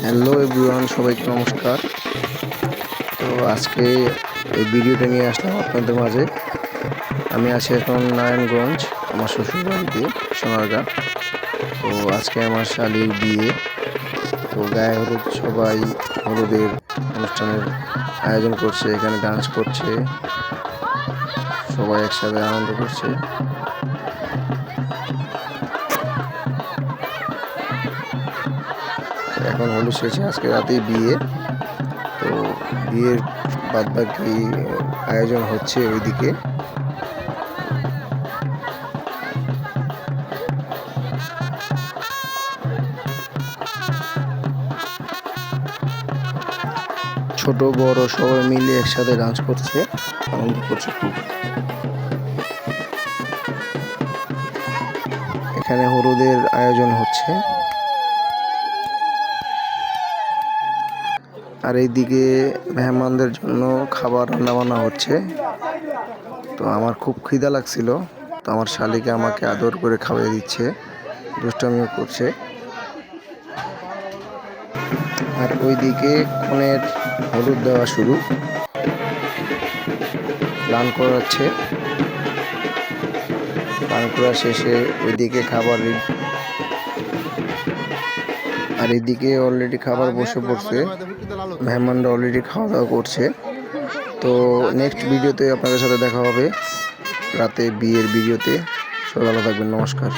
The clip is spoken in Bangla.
হ্যালো এভরিওয়ান সবাইকে নমস্কার। তো আজকে এই ভিডিওটা নিয়ে আসলাম আপনাদের মাঝে। আমি আছি এখন নারায়ণগঞ্জ, আমার শ্বশুর বাড়িতে সোনারগাঁ। তো আজকে আমার শালির বিয়ে। তো গায়ে হলুদ সবাই হলুদের অনুষ্ঠানের আয়োজন করছে, এখানে ডান্স করছে। সবাই একসাথে আনন্দ করছে। এখন হলুদ শেষে আজকে রাতেই বিয়ে, তো বিয়ের বাদ বাকি আয়োজন হচ্ছে ওইদিকে। ছোট, বড় সবাই মিলে একসাথে ডান্স করছে, আনন্দ করছে খুব। এখানে হলুদের আয়োজন হচ্ছে। আর এইদিকে মেহমানদের জন্য খাবার রান্না বান্না হচ্ছে। তো আমার খুব খিদা লাগছিল, তো আমার শালিকে আমাকে আদর করে খাওয়াই দিচ্ছে, দুষ্টামিও করছে। আর ওইদিকে কনের হলুদ দেওয়া শুরু। প্লান করাচ্ছে। প্লান করা শেষে ওইদিকে খাবার আর এদিকে অলরেডি খাবার বসে পড়ছে। মেহমানরা অলরেডি খাওয়া দাওয়া করছে। তো নেক্সট ভিডিওতে আপনাদের সাথে দেখা হবে। রাতে বিয়ের ভিডিওতে সবাই ভালো থাকবেন নমস্কার।